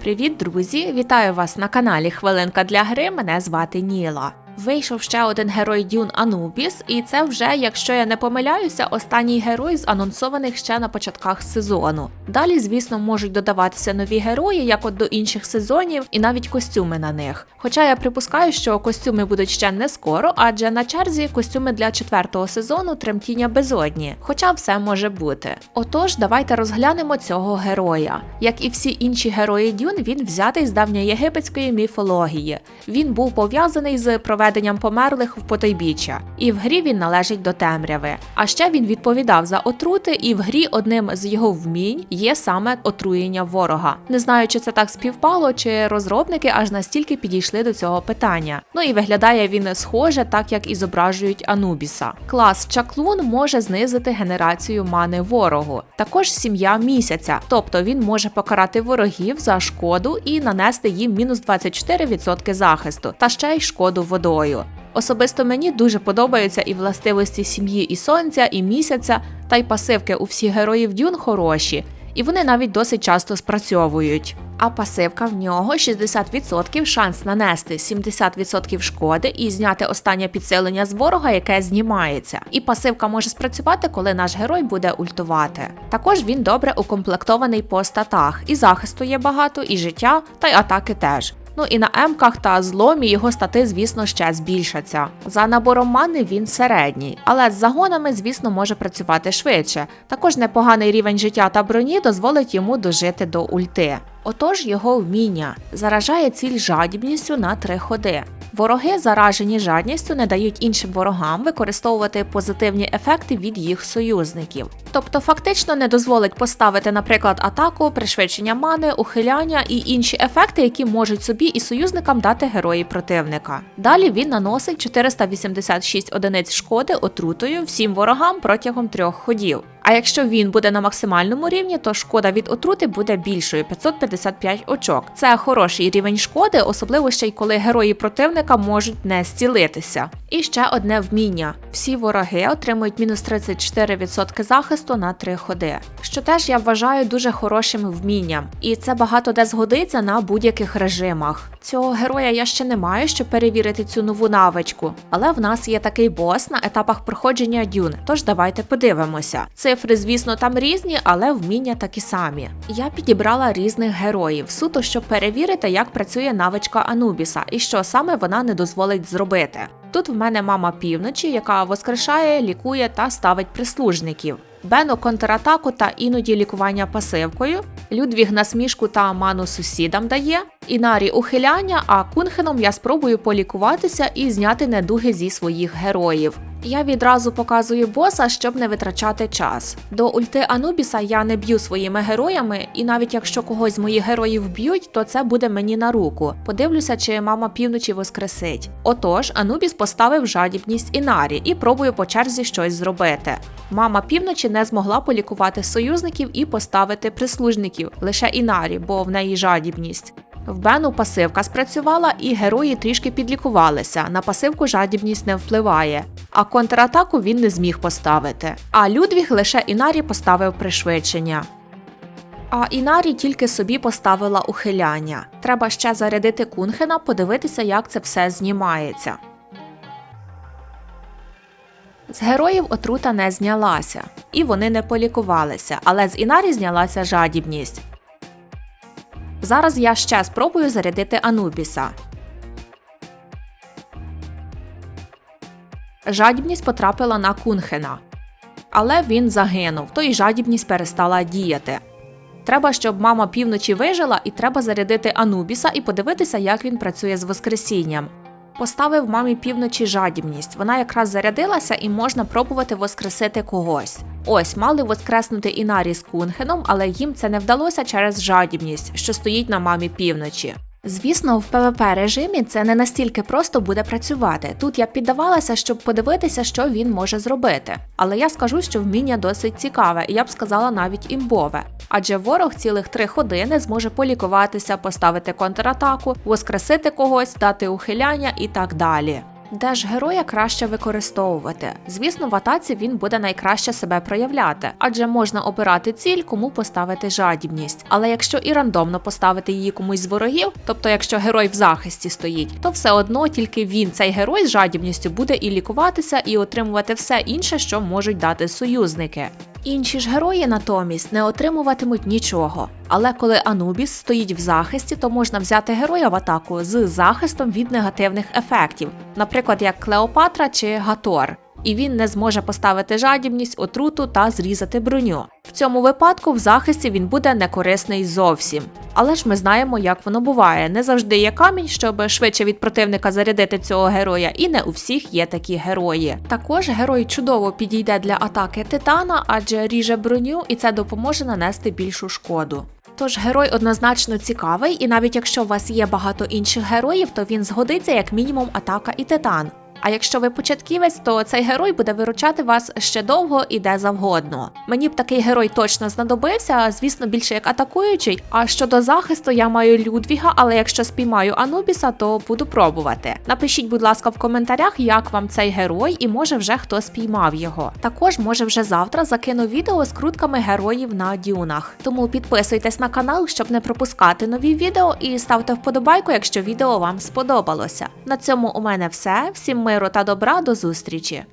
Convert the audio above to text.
Привіт, друзі! Вітаю вас на каналі Хвилинка для гри. Мене звати Ніла. Вийшов ще один герой Дюн Анубіс, і це вже, якщо я не помиляюся, останній герой з анонсованих ще на початках сезону. Далі, звісно, можуть додаватися нові герої, як от до інших сезонів, і навіть костюми на них. Хоча я припускаю, що костюми будуть ще не скоро, адже на черзі костюми для четвертого сезону тремтіння безодні. Хоча все може бути. Отож, давайте розглянемо цього героя. Як і всі інші герої Дюн, він взятий з давньоєгипетської міфології. Він був пов'язаний з проведенням померлих в потойбіччя, і в грі він належить до темряви. А ще він відповідав за отрути, і в грі одним з його вмінь є саме отруєння ворога. Не знаю, чи це так співпало, чи розробники аж настільки підійшли до цього питання. Ну і виглядає він схоже, так як і зображують Анубіса. Клас Чаклун може знизити генерацію мани ворогу. Також сім'я місяця, тобто він може покарати ворогів за шкоду і нанести їм мінус 24% захисту, та ще й шкоду водою. Особисто мені дуже подобаються і властивості сім'ї і сонця, і місяця, та й пасивки у всіх героїв Дюн хороші, і вони навіть досить часто спрацьовують. А пасивка в нього 60% шанс нанести 70% шкоди і зняти останнє підсилення з ворога, яке знімається. І пасивка може спрацювати, коли наш герой буде ультувати. Також він добре укомплектований по статах, і захисту є багато, і життя, та й атаки теж. Ну і на емках та зломі його стати, звісно, ще збільшаться. За набором мани він середній, але з загонами, звісно, може працювати швидше. Також непоганий рівень життя та броні дозволить йому дожити до ульти. Отож, його вміння заражає ціль жадібністю на три ходи. Вороги, заражені жадністю, не дають іншим ворогам використовувати позитивні ефекти від їх союзників. Тобто, фактично не дозволить поставити, наприклад, атаку, пришвидшення мани, ухиляння і інші ефекти, які можуть собі і союзникам дати герої противника. Далі він наносить 486 одиниць шкоди отрутою всім ворогам протягом трьох ходів. А якщо він буде на максимальному рівні, то шкода від отрути буде більшою 555 очок. Це хороший рівень шкоди, особливо ще й коли герої противника можуть не зцілитися. І ще одне вміння: всі вороги отримують мінус 34% захисту на 3 ходи, що теж я вважаю дуже хорошим вмінням, і це багато де згодиться на будь-яких режимах. Цього героя я ще не маю, щоб перевірити цю нову навичку, але в нас є такий бос на етапах проходження дюн. Тож давайте подивимося. Цифри, звісно, там різні, але вміння такі самі. Я підібрала різних героїв, суто щоб перевірити, як працює навичка Анубіса і що саме вона не дозволить зробити. Тут в мене мама півночі, яка воскрешає, лікує та ставить прислужників. Бено контратаку та іноді лікування пасивкою. Людвіг насмішку та ману сусідам дає. Інарі ухиляння, а кунхеном я спробую полікуватися і зняти недуги зі своїх героїв. Я відразу показую боса, щоб не витрачати час. До ульти Анубіса я не б'ю своїми героями, і навіть якщо когось з моїх героїв б'ють, то це буде мені на руку. Подивлюся, чи мама півночі воскресить. Отож, Анубіс поставив жадібність Інарі і пробую по черзі щось зробити. Мама півночі не змогла полікувати союзників і поставити прислужників, лише Інарі, бо в неї жадібність. В Бену пасивка спрацювала, і герої трішки підлікувалися. На пасивку жадібність не впливає. А контратаку він не зміг поставити. А Людвіг лише Інарі поставив пришвидшення. А Інарі тільки собі поставила ухиляння. Треба ще зарядити кунхена, подивитися, як це все знімається. З героїв отрута не знялася, і вони не полікувалися, але з Інарі знялася жадібність. Зараз я ще спробую зарядити Анубіса. Жадібність потрапила на Кунхена. Але він загинув, то й жадібність перестала діяти. Треба, щоб мама півночі вижила, і треба зарядити Анубіса і подивитися, як він працює з Воскресінням. Поставив мамі півночі жадібність. Вона якраз зарядилася і можна пробувати воскресити когось. Ось мали воскреснути Інарі з Кунхеном, але їм це не вдалося через жадібність, що стоїть на мамі півночі. Звісно, в ПВП режимі це не настільки просто буде працювати. Тут я піддавалася, щоб подивитися, що він може зробити. Але я скажу, що вміння досить цікаве, і я б сказала навіть імбове. Адже ворог цілих три години зможе полікуватися, поставити контратаку, воскресити когось, дати ухиляння і так далі. Де ж героя краще використовувати? Звісно, в атаці він буде найкраще себе проявляти, адже можна обирати ціль, кому поставити жадібність. Але якщо і рандомно поставити її комусь з ворогів, тобто якщо герой в захисті стоїть, то все одно тільки він, цей герой з жадібністю, буде і лікуватися, і отримувати все інше, що можуть дати союзники. Інші ж герої натомість не отримуватимуть нічого. Але коли Анубіс стоїть в захисті, то можна взяти героя в атаку з захистом від негативних ефектів, наприклад, як Клеопатра чи Гатор. І він не зможе поставити жадібність, отруту та зрізати броню. В цьому випадку в захисті він буде некорисний зовсім. Але ж ми знаємо, як воно буває. Не завжди є камінь, щоб швидше від противника зарядити цього героя, і не у всіх є такі герої. Також герой чудово підійде для атаки титана, адже ріже броню, і це допоможе нанести більшу шкоду. Тож герой однозначно цікавий, і навіть якщо у вас є багато інших героїв, то він згодиться як мінімум атака і титан. А якщо ви початківець, то цей герой буде виручати вас ще довго і де завгодно. Мені б такий герой точно знадобився, звісно, більше як атакуючий. А щодо захисту, я маю Людвіга, але якщо спіймаю Анубіса, то буду пробувати. Напишіть, будь ласка, в коментарях, як вам цей герой, і може вже хто спіймав його. Також може вже завтра закину відео з крутками героїв на дюнах. Тому підписуйтесь на канал, щоб не пропускати нові відео, і ставте вподобайку, якщо відео вам сподобалося. На цьому у мене все. Всім миру та добра, до зустрічі!